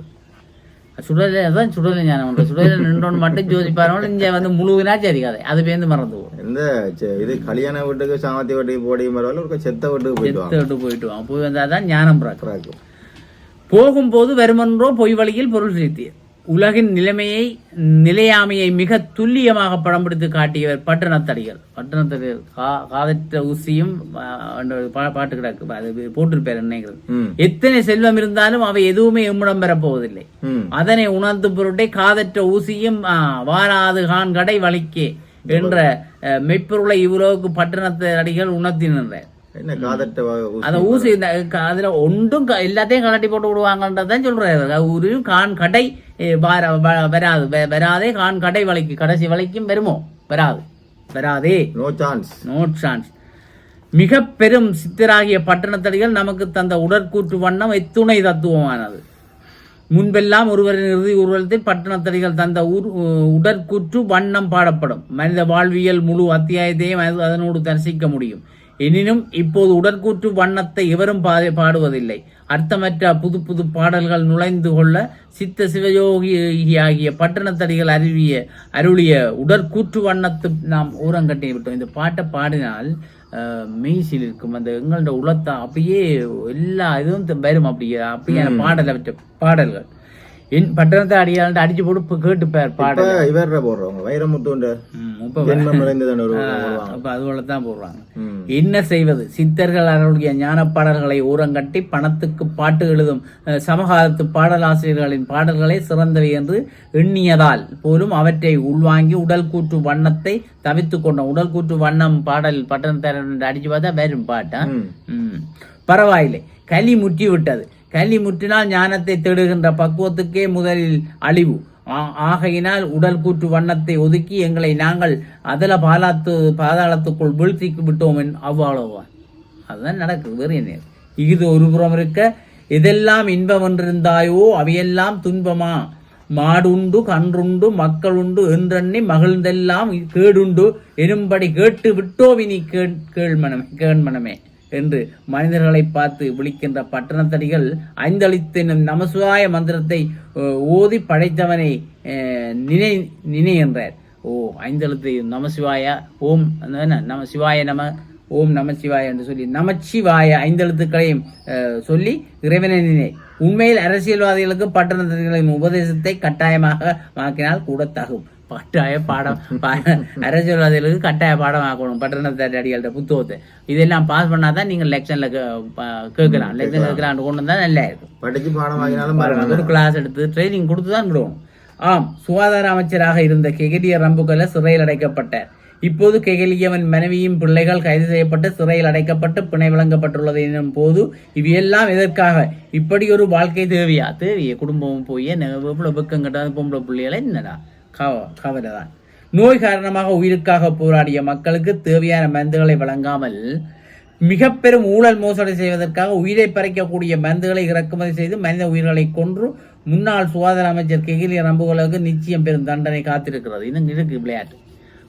சுடலை தான் சுடலை ஞானம் சுடலை நின்றோன்னு மட்டும் ஜோதிப்பாரு இங்கே வந்து முழுவினா சரி கதை அது பேருந்து மறந்து போகும். எந்த செ- இது கல்யாண வீட்டுக்கு சாமத்தி வீட்டுக்கு போடி பரவாயில்ல ஒரு செத்த வீட்டுக்கு போயிட்டு வாங்க. விட்டு போயிட்டு வாங்க. போய் வந்தால் தான் ஞானம் பிறக்கும். போகும்போது வருமன்றோ பொய் வழியில் பொருள் சேர்த்தீர் உலகின் நிலைமையை நிலையாமையை மிக துல்லியமாக படம் பிடித்து காட்டியவர் பட்டணத்தடிகள். பட்டணத்தடிகள் கா காதற்ற ஊசியும் பாட்டு கிடக்கு. அது போட்டிருப்பார் நினைக்கிறது எத்தனை செல்வம் இருந்தாலும் அவை எதுவுமே எம்மிடம் பெறப்போவதில்லை அதனை உணர்ந்து பொருட்டை காதற்ற ஊசியும் வாராது கான் கடை வலிக்கே என்ற மெய்ப்பொருளை இவ்வளவுக்கு பட்டணத்து அடிகள் உணர்த்தினர் என்ன காதட்ட? அந்த ஊசி இந்த அதுல ஒன்றும் எல்லாத்தையும் கலட்டி போட்டு விடுவாங்கன்றதான் சொல்றாரு. ஊரில் கான் கடை வராது. வராதே கான் கடை வலைக்கு கடைசி வலைக்கும் வருமோ? வராது. வராதே. நோ சான்ஸ் நோ சான்ஸ் மிக பெரும் சித்தராகிய பட்டணத்தடிகள் நமக்கு தந்த உடற்கூற்று வண்ணம் எத்துணை தத்துவமானது. முன்பெல்லாம் ஒருவரின் இறுதி ஊர்வலத்தில் பட்டணத்தடிகள் தந்த ஊர் உடற்கூற்று வண்ணம் பாடப்படும். மனித வாழ்வியல் முழு அத்தியாயத்தையும் அது- அதனோடு தரிசிக்க முடியும். எனினும் இப்போது உடற்கூற்று வண்ணத்தை எவரும் பாடுவதில்லை. அர்த்தமற்ற புது புது பாடல்கள் நுழைந்து கொள்ள சித்த சிவயோகி ஆகிய பட்டணத்தடிகள் அருவிய அருளிய உடற்கூற்று வண்ணத்து நாம் ஊரங்கட்டி விட்டோம். இந்த பாட்டை பாடினால் மெய்சில் இருக்கும். அந்த எங்களோட உளத்தை அப்படியே எல்லா இதுவும் வரும் அப்படியே. அப்படியான பாடலை பாடல்கள். என் பட்டணத்தை அடியால் அடிச்சு போட்டு இப்ப கேட்டு பேர் இப்ப பாடல். இவர்ற போடுறவங்க வைரமுத்துன்ற அப்ப அதுபோல தான் போடுறாங்க. என்ன செய்வது? சித்தர்கள் அருளிய ஞான பாடல்களை ஊரங்கட்டி பணத்துக்கு பாட்டு எழுதும் சமகாலத்து பாடலாசிரியர்களின் பாடல்களே சிறந்தவை என்று எண்ணியதால் போலும் அவற்றை உள்வாங்கி உடல் கூற்று வண்ணத்தை தவித்து கொண்ட உடல் கூற்று வண்ணம் பாடல் பட்டணத்தர அடிச்சு பார்த்தா வெறும் பாட்டா. பரவாயில்லை. கலி முற்றி விட்டது கலி முற்றினால் ஞானத்தை தேடுகின்ற பக்குவத்துக்கே முதலில் அழிவு. ஆ- ஆகையினால் உடல் கூற்று வண்ணத்தை ஒதுக்கி எங்களை நாங்கள் அதல பாலாத்து பாதாளத்துக்குள் வீழ்த்தி விட்டோம் என் அதுதான் நடக்குது வேறு என்ன? இது ஒரு புறம் இருக்க எதெல்லாம் இன்பம் என்றிருந்தாயோ அவையெல்லாம் துன்பமா? மாடுண்டு கன்றுண்டு மக்களுண்டு என்றெண்ணி மகிழ்ந்தெல்லாம் கேடுண்டு எனும்படி கேட்டு விட்டோவினி கேள் கேள்மனமே கேண்மனமே என்று மனிதர்களை பார்த்து விழிக்கின்ற பட்டணத்தடிகள் ஐந்தளித்தெனும் நமசிவாய மந்திரத்தை ஓதி படைத்தவனை நினை நினை என்றார் ஓ ஐந்தெழுத்து நமசிவாய ஓம் அந்த நம சிவாய நம ஓம் நமசிவாய என்று சொல்லி நமச்சிவாய ஐந்தெழுத்துக்களையும் சொல்லி இறைவனை நினை. உண்மையில் அரசியல்வாதிகளுக்கு பட்டணத்தடிகளின் உபதேசத்தை கட்டாயமாக மாக்கினால் கூட தகும். கட்டாய பாடம். அரசியல்வாதிகளுக்கு கட்டாய பாடம் ஆக்கணும். பட்டணத்தார் அடிகள்கிட்ட புத்தகத்தை. இதெல்லாம் பாஸ் பண்ணாதான் நீங்க லெக்ஷன்ல கேட்கலாம். லெக்ஷன் கேட்கலாம்னு கொண்டு வந்தா நல்லா இருக்கும். படிச்சு பாடம் பரவாயில்ல. ஒரு கிளாஸ் எடுத்து ட்ரைனிங் கொடுத்து தான் விடுவோம். ஆம் சுகாதார அமைச்சராக இருந்த கெகலிய ரம்புகல சிறையில் அடைக்கப்பட்டார் இப்போது கெகலியவன் மனைவியும் பிள்ளைகள் கைது செய்யப்பட்டு சிறையில் அடைக்கப்பட்டு பிணை வழங்கப்பட்டுள்ளது எனும் போது இவையெல்லாம் எதற்காக? இப்படி ஒரு வாழ்க்கை தேவையா? தேவையா. குடும்பமும் போய் எவ்வளவு வெக்கம் கட்டாத பொம்பளை பிள்ளைகளை என்னடா? கவ கவலை தான் நோய் காரணமாக உயிருக்காக போராடிய மக்களுக்கு தேவையான மருந்துகளை வழங்காமல் மிக பெரும் ஊழல் மோசடி செய்வதற்காக உயிரை பறிக்கக்கூடிய மருந்துகளை இறக்குமதி செய்து மனித உயிர்களை கொன்று முன்னாள் சுகாதார அமைச்சர் கெகிலிய நம்புகளுக்கு நிச்சயம் பெரும் தண்டனை காத்திருக்கிறது. இன்னும் இருக்கு விளையாட்டு.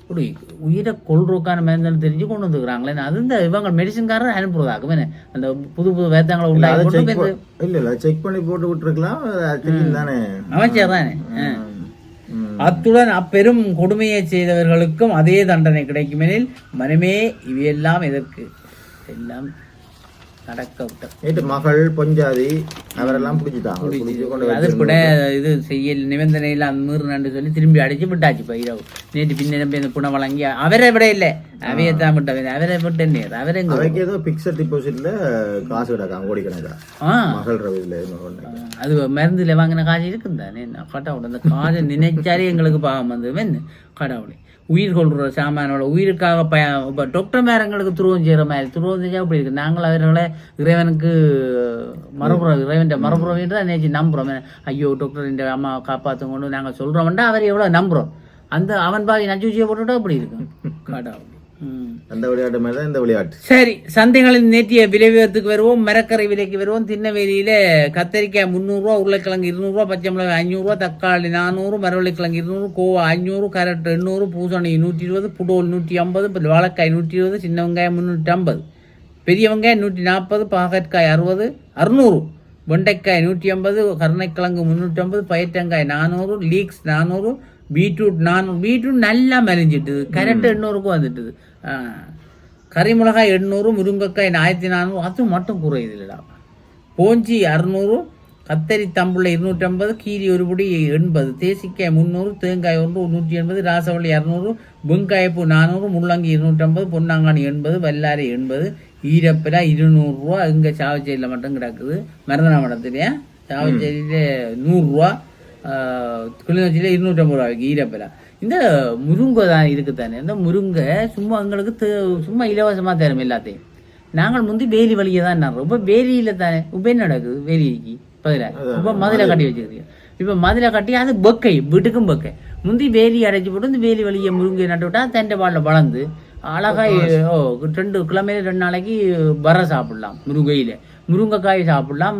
இப்படி உயிரை கொள்றதுக்கான மருந்துன்னு தெரிஞ்சு கொண்டு வந்துக்கிறாங்களே அது இந்த இவங்க மெடிசின்காரர் அனுப்புறதாக்கும். என்ன? அந்த புது புது வேத்தங்களை உண்டாக்கி இல்ல இல்ல செக் பண்ணி போட்டு விட்டுருக்கலாம் அமைச்சர் தானே. அத்துடன் அப்பெரும் கொடுமையை செய்தவர்களுக்கும் அதே தண்டனை கிடைக்குமெனில் மனமே இவையெல்லாம் எதற்கு? எல்லாம் நடக்க நேற்று மகள் பொஞ்சாதி அவரெல்லாம் பிடிச்சிட்டாங்க. அது கூட இது செய்ய நிபந்தனையில் அந்த மீறினான்னு சொல்லி திரும்பி அடிச்சு விட்டாச்சு பயிரவு நேற்று பின்ன இந்த புணை வழங்கி அவரை விட இல்லை. அவையை தான் விட்டவன். அவரை விட்டு நேர் அவரை அவைக்கு ஏதோ பிக்சட் டிபாசிட்ல காசு கிடக்காங்க கோடிக்கணக்கா ஆ. மகள் ரவியில அது மருந்துல வாங்கின காசு இருக்கும் தானே நான் கடவுள் அந்த காசை நினைச்சாலே எங்களுக்கு பாவம் வந்து கடவுளே. உயிர் கொள்கிற சாமானோட உயிருக்காக பய இப்போ டாக்டர் மேரங்களுக்கு துருவம் செய்கிற மாதிரி துருவம் செஞ்சால் அப்படி இருக்குது நாங்கள் அவர்களை இறைவனுக்கு மறுபுறம் இறைவன் மறுபுறம் தான் நினைச்சு நம்புறோம். ஐயோ டாக்டர் இந்த அம்மா காப்பாற்ற கொண்டு நாங்கள் சொல்கிறோம்டா அவர் எவ்வளோ நம்புகிறோம் அந்த அவன் பாவி நச்சூச்சியை போட்டுட்டா அப்படி இருக்கும் காடாகும் அந்த விளையாட்டு மாதிரி தான் இந்த விளையாட்டு. சரி சந்தைகளின் நேற்றிய விலை விவரத்துக்கு வருவோம் மரக்கரை விலைக்கு வருவோம். திண்ணவேலியில கத்தரிக்காய் முந்நூறுரூவா உருளைக்கிழங்கு இருநூறுவா பச்சை மிளகாய் ஐநூறுரூவா தக்காளி நானூறு மரவள்ளிக்கிழங்கு இருநூறு கோவா ஐநூறு கேரட் எண்ணூறு பூசணி நூற்றி இருபது புடோல் நூற்றி ஐம்பது வாழைக்காய் நூற்றி இருபது சின்ன வெங்காயம் முந்நூற்றி ஐம்பது பெரிய வெங்காயம் நூற்றி நாற்பது பாகற்காய் அறுபது அறுநூறு. வெண்டைக்காய் நூற்றி ஐம்பது கருணைக்கிழங்கு முந்நூற்றி ஐம்பது பயிற்றங்காய் நானூறு லீக்ஸ் நானூறு பீட்ரூட் நானூறு பீட்ரூட் நல்லா மலிஞ்சிட்டுது கேரட் எண்ணூறுக்கும் வந்துட்டுது. ஆ. கறி மிளகாய் எண்ணூறு முருங்கைக்காய் ஆயிரத்தி நானூறு அது மட்டும் குறையுது இல்லைடா போஞ்சி அறுநூறு கத்தரி தம்புள்ள இருநூற்றம்பது கீரி ஒரு புடி எண்பது தேசிக்காய் முந்நூறு தேங்காய் ஒன்று நூற்றி எண்பது ராசவள்ளி இரநூறு வெங்காயப்பூ நானூறு முள்ளங்கி இருநூற்றம்பது பொன்னாங்கானி எண்பது வல்லாரி எண்பது ஈரப்பிலா இருநூறுரூவா இங்கே சாவச்சேரியில் மட்டும் கிடக்குது. மருதனா மடத்துலையா சாவச்சேரியில் நூறுரூவா கிளிநொச்சியில் இருநூற்றம்பது ரூபாய்க்கு ஈரப்பிலா இந்த முருங்கை தான் இருக்குது தானே. இந்த முருங்கை சும்மா எங்களுக்கு சும்மா இலவசமாக தரும் எல்லாத்தையும். நாங்கள் முந்தி வேலி வழியை தான் நடுறோம் இப்போ வேலியில் தானே. இப்போ என்ன நடக்குது வேலிக்கு? பதில இப்போ மதில கட்டி வச்சுக்கிறீங்க இப்போ மதில கட்டி அது பொக்கை வீட்டுக்கும் பொக்கை. முந்தி வேலி அடைச்சி போட்டு இந்த வேலி வழியை முருங்கை நட்டு விட்டா தெண்டை பாலில் வளர்ந்து அழகா ஓ ரெண்டு கிழமையில ரெண்டு நாளைக்கு வர சாப்பிடலாம் முருங்கையில. முருங்கைக்காய் சாப்பிடலாம்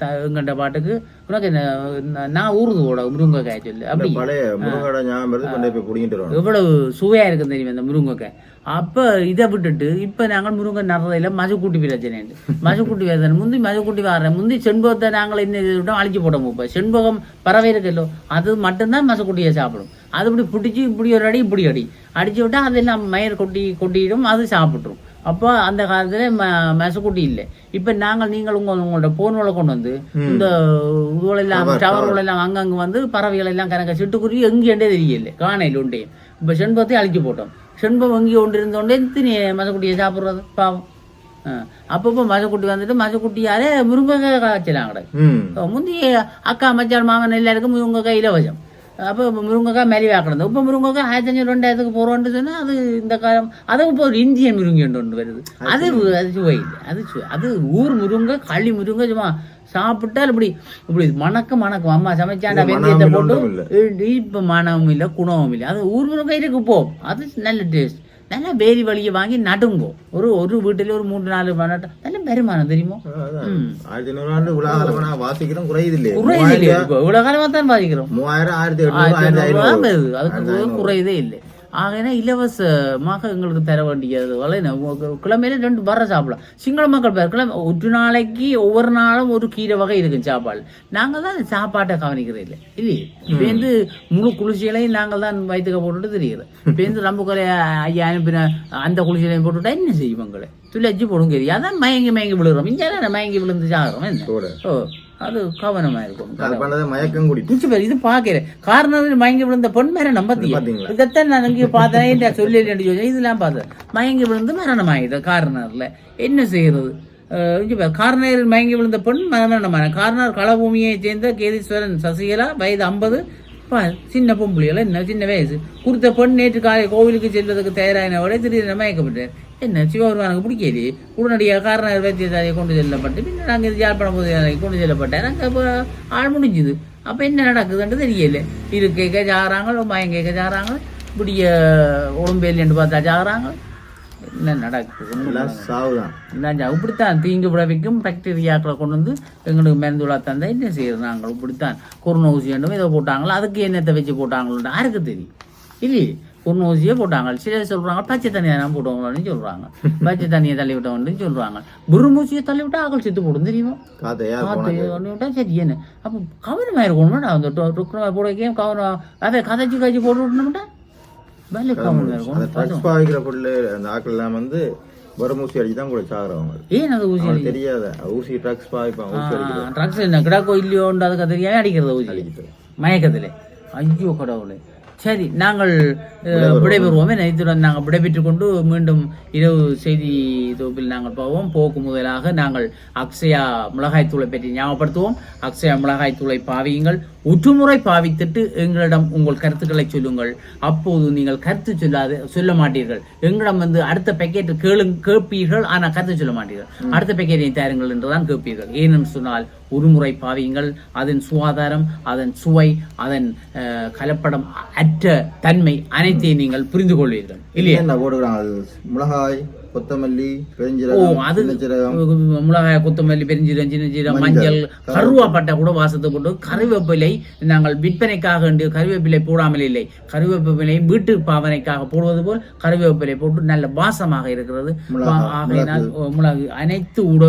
த- எங்கண்ட பாட்டுக்கு உனக்கு நான் நான் ஊறுது கூட முருங்கைக்காய் சொல்லு இந்த அப்படி பழைய முருகோட ஞாபகம் வருது கொண்டு போய் பிடிங்கிட்டு வருவாங்க எவ்வளவு சுவையா இருக்கும் தெரியும் இந்த முருங்கைக்காய்? அப்ப இதை விட்டுட்டு இப்ப நாங்கள் முருங்கை நடுறதில்ல மசுக்குட்டி பிரச்சனை மசுக்குட்டி பிரச்சனை முந்தி மசுக்குட்டி வர்றேன் முந்தி செண்பகத்தை நாங்கள் என்ன இது விட்டோம் அழிச்சு போட்டோம் இப்போ செண்பகம் பறவை இருக்குல்லோ அது மட்டும்தான் மசுக்குட்டியை சாப்பிடும். அது இப்படி பிடிச்சி இப்படி ஒரு அடி இப்படி அடி. அடிச்சு விட்டா அதெல்லாம் மயிர் கொட்டி கொட்டிடும் அது சாப்பிட்ரும் அப்போ அந்த காலத்துல ம மசுக்குட்டி இல்லை. இப்ப நாங்கள் நீங்கள் உங்க உங்களோட போன்களை கொண்டு வந்து இந்த இதுகளெல்லாம் டவர்கள் எல்லாம் அங்கங்க வந்து பறவைகள் எல்லாம் கணக்க சிட்டுக்குருவி எங்கேண்டே தெரியல. காணையில் உண்டே. இப்போ செண்பகத்தை அழிச்சு போட்டோம். செண்பகம் எங்கே ஒன்று இருந்தோண்டே தினி மசக்குட்டியை சாப்பிட்றது பாவம். அப்பப்போ மசக்குட்டி வந்துட்டு மசக்குட்டியாலே முருங்கைக்காய் காய்ச்சலாம் கிடக்கு. ம். முந்தி அக்கா மச்சான் மாமன் எல்லாருக்கும் முருங்கைக்காய் இலவசம் அப்போ முருங்கைக்காய் மெலிவா கிடந்தது இப்போ முருங்கைக்காய் ஆயிரத்தி அஞ்சூறு ரெண்டாயிரத்துக்கு போகிறோன்னு சொன்னால் அது இந்த காலம் அதுவும் இப்போ ஒரு இந்தியன் முருங்கை ஒன்று வருது. அது அது சுவை இல்லை அது அது ஊர் முருங்கை களி முருங்கை சும்மா சாப்பிட்டால் இப்படி இப்படி மணக்க மணக்கும். அம்மா சமைச்சாண்டா வெந்தயத்தை போட்டு. இப்போ மனமும் இல்லை குணமும் இல்லை. அது ஊர் முருங்கை இருக்கு போ. அது நல்ல டேஸ்ட் நல்லா வேலி வழியை வாங்கி நடுங்கோ ஒரு ஒரு வீட்டில் ஒரு மூன்று நாலு நட்டு நல்ல வருமானம் தெரியுமோ. ஆயிரத்தி ஐநூறு ஆண்டு வாசிக்கிறோம் குறையுது தான் மூவாயிரம் ஆயிரத்தி எட்நூறு ஆயிரத்தி ஐநூறு வருது. அதுக்கு குறையதே இல்லை ஆகையினா இலவசமாக எங்களுக்கு தர வேண்டியது. கிழமையில ரெண்டு பர சாப்பிடலாம். சிங்கள மக்கள் பேர் கிழமை ஒரு நாளைக்கு ஒவ்வொரு நாளும் ஒரு கீரை வகை இருக்கும் சாப்பாடு. நாங்கள் தான் சாப்பாட்டை கவனிக்கிறது இல்லை. இல்லையே இப்போ வந்து முழு குளிர்ச்சிகளையும் நாங்கள் தான் வயிற்றுக்க போட்டுட்டு தெரியுது இப்போ வந்து ரொம்ப குறை ஐயா அனுப்பின அந்த குளிர்ச்சிகளையும் போட்டுட்டா என்ன செய்யும் எங்களை? துளச்சி போடும் கறி அதான் மயங்கி மயங்கி விழுகிறோம். இங்கே மயங்கி விழுந்து சாகிறோம் என்ன? ஓ. அது கவனமாக இருக்கும் மயக்கம் குடி பேர் இது பாக்கிறேன் காரணம் மயங்கி விழுந்த பொன் மரணம் பத்தியா. பாத்தீங்களா? இதைத்தான் நான் இங்கே பார்த்தேன். சொல்லி சொல்லி இதெல்லாம் பார்த்தேன். மயங்கி விழுந்து மரணம் ஆகிடுது காரணர்ல என்ன செய்யறது? கார்னரில் மயங்கி விழுந்த பெண் மரணமான கார்னர் களபூமியை சேர்ந்த கேதீஸ்வரன் சசிகலா வயது ஐம்பது. சின்ன பொம்புலியெல்லாம் என்ன? சின்ன வயசு. கொடுத்த பெண் நேற்று காலை கோவிலுக்கு செல்வதற்கு தயாரானவரை திடீரென மயக்கப்பட்டார். என்ன சிவபெருமானுக்கு பிடிக்கலையே உடனடியாக காரணர் வைத்தியசாலையை கொண்டு செல்லப்பட்டு பின்னர் அங்கே யாழ்ப்பாணம் பொதுச்சாலையை கொண்டு செல்லப்பட்டார். அங்கே இப்போ ஆள் முடிஞ்சுது. அப்போ என்ன நடக்குதுன்ட்டு தெரியல. இரு கேட்க சாகிறாங்க மயம் கேட்க சாகிறாங்க இப்படிய உடம்பேலின்னு பார்த்தா சாகிறாங்க என்ன நடக்குது? சாவுதான். இல்லாஞ்சா இப்படித்தான் தீங்கு விளைவிக்கும் பாக்டீரியாக்களை கொண்டு வந்து எங்களுக்கு மருந்துலா தந்தா என்ன செய்யறது நாங்கள்? இப்படித்தான். கொரோனா ஊசி வேண்டும் இதை போட்டாங்களோ? அதுக்கு என்னத்தை வச்சு போட்டாங்களோ யாருக்கு தெரியும். இல்லையே? கொரோனா ஊசியே போட்டாங்க. சிலர் சொல்றாங்க பச்சை தண்ணியை தான் போட்டவங்களான்னு சொல்றாங்க. பச்சை தண்ணியை தள்ளி விட்டவன்னு சொல்றாங்க. குருமூசியை தள்ளி விட்டா ஆக்கள் செத்து போடும் தெரியுமா? விட்டா சரி என்ன? அப்போ கவனமாக இருக்கணும் அந்த ருக்குனமாக போட வைக்க கவனம் அதை கதைச்சு கதைச்சு போட்டு விட்டணும்ட்டா வேலை கவனமாக அந்த இருக்கணும் அந்த எல்லாம் வந்து வரும் ஊசி அடிச்சு தான் கூட சாகுறவங்க. ஏன் அது ஊசி தெரியாத. ஊசி ட்ரக்ஸ் அடிக்கிறது. ட்ரக்ஸ் என்ன கிடாக்கோ இல்லையோண்டு அதுக்கு தெரியாம அடிக்கிறது ஊசி? அடிக்கிறது. மயக்கத்தில். ஐயோ கடவுளே. சரி நாங்கள் விடைபெறுவோமே. இத்துடன் நாங்கள் விடைபெற்றுக் கொண்டு மீண்டும் இரவு செய்தி தொகுப்பில் நாங்கள் போவோம். போக்கு முதலாக நாங்கள் அக்ஷயா மிளகாய் தூளை பற்றி ஞாபகப்படுத்துவோம். அக்ஷயா மிளகாய் தூளை பாவியுங்கள். ஒற்றுமுறை பாவித்துட்டு எங்களிடம் உங்கள் கருத்துக்களை சொல்லுங்கள். அப்போது நீங்கள் கருத்து சொல்லாது சொல்ல மாட்டீர்கள். எங்களிடம் வந்து அடுத்த பேக்கெட் கேளு கேட்பீர்கள் ஆனால் கருத்து சொல்ல மாட்டீர்கள். அடுத்த பேக்கெட்டை தாருங்கள் என்றுதான் கேட்பீர்கள். ஏனென்று சொன்னால் ஒரு முறை பாவியுங்கள் அதன் சுகாதாரம் அதன் சுவை அதன் கலப்படம் அற்ற தன்மை அனைத்தையும் நீங்கள் புரிந்து கொள்வீர்கள் இல்லையா அது மிளகாய் கொத்தமல்லி பெருஞ்சீரகம் மிளகாய் கொத்தமல்லி பெருஞ்சீரகம் சின்ன சீரகம் மஞ்சள் கருவாப்பட்டை கூட வாசத்தை போட்டு கருவேப்பிலை நாங்கள் விற்பனைக்காக வேண்டிய கருவேப்பிலை போடாமல் இல்லை. கருவேப்பிலை வீட்டு பாவனைக்காக போடுவது போல் கருவேப்பிலை போட்டு நல்ல வாசமாக இருக்கிறது. ஆகையினால் மிளகு. அனைத்து உட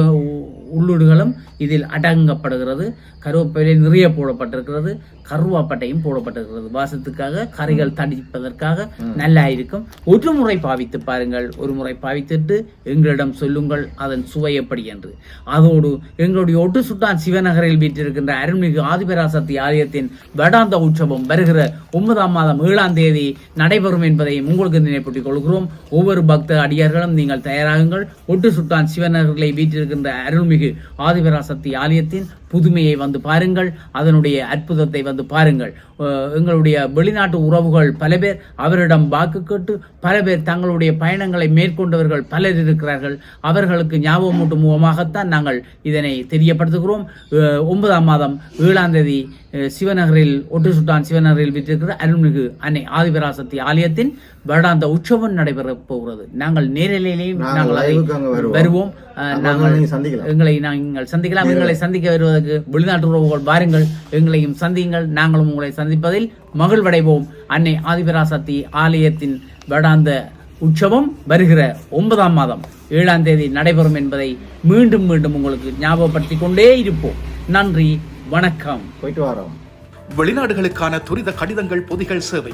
உள்ளுடுகளும் இதில் அடங்கப்படுகிறது. கருவேப்பிலை நிறைய போடப்பட்டிருக்கிறது. கருவாப்பட்டையும் போடப்பட்டிருக்கிறது. வாசத்துக்காக கறிகள் தடிப்பதற்காக நல்லா இருக்கும் ஒரு முறை பாவித்து பாருங்கள். ஒரு முறை பாவித்துட்டு எங்களிடம் சொல்லுங்கள் அதன் சுவை எப்படி என்று. அதோடு எங்களுடைய ஒட்டு சுட்டான் சிவநகரில் வீற்றிருக்கின்ற அருள்மிகு ஆதிபராசக்தி ஆலயத்தின் வேடாந்த உற்சவம் வருகிற ஒன்பதாம் மாதம் ஏழாம் தேதி நடைபெறும் என்பதை உங்களுக்கு நினைப்பூட்டிக் கொள்கிறோம். ஒவ்வொரு பக்த அடியார்களும் நீங்கள் தயாராகுங்கள். ஒட்டு சுட்டான் சிவநகரில் வீற்றிருக்கின்ற அருள்மிகு ஆதிபராசக்தி ஆலயத்தின் புதுமையை வந்து பாருங்கள் அதனுடைய அற்புதத்தை வந்து பாருங்கள். எங்களுடைய வெளிநாட்டு உறவுகள் பல பேர் அவரிடம் வாக்கு கேட்டு பல பேர் தங்களுடைய பயணங்களை மேற்கொண்டவர்கள் பலர் இருக்கிறார்கள். அவர்களுக்கு ஞாபகமூட்டும் மூலமாகத்தான் நாங்கள் இதனை தெரியப்படுத்துகிறோம். ஒன்பதாம் மாதம் ஏழாம் தேதி சிவநகரில் ஒட்டு சுட்டான் சிவநகரில் விற்றிருக்கிற அருள்மிகு அன்னை ஆதிபராசக்தி ஆலயத்தின் வருடாந்த உற்சவம் நடைபெறப் போகிறது. நாங்கள் நேரலையிலேயும் நாங்கள் வருவோம். நாங்கள் எங்களை நாங்கள் சந்திக்கலாம். எங்களை சந்திக்க வருவதற்கு வெளிநாட்டு உறவுகள் வாருங்கள். எங்களையும் சந்தியுங்கள். நாங்களும் உங்களை சந்திப்பதில் மகிழ்வடைவோம். அன்னை ஆதிபராசக்தி ஆலயத்தின் வருடாந்த உற்சவம் வருகிற ஒன்பதாம் மாதம் ஏழாம் தேதி நடைபெறும் என்பதை மீண்டும் மீண்டும் உங்களுக்கு ஞாபகப்படுத்திக் கொண்டே இருப்போம். நன்றி. வணக்கம். போயிட்டு வரோம். வெளிநாடுகளுக்கான துரித கடிதங்கள் பொதிகள் சேவை.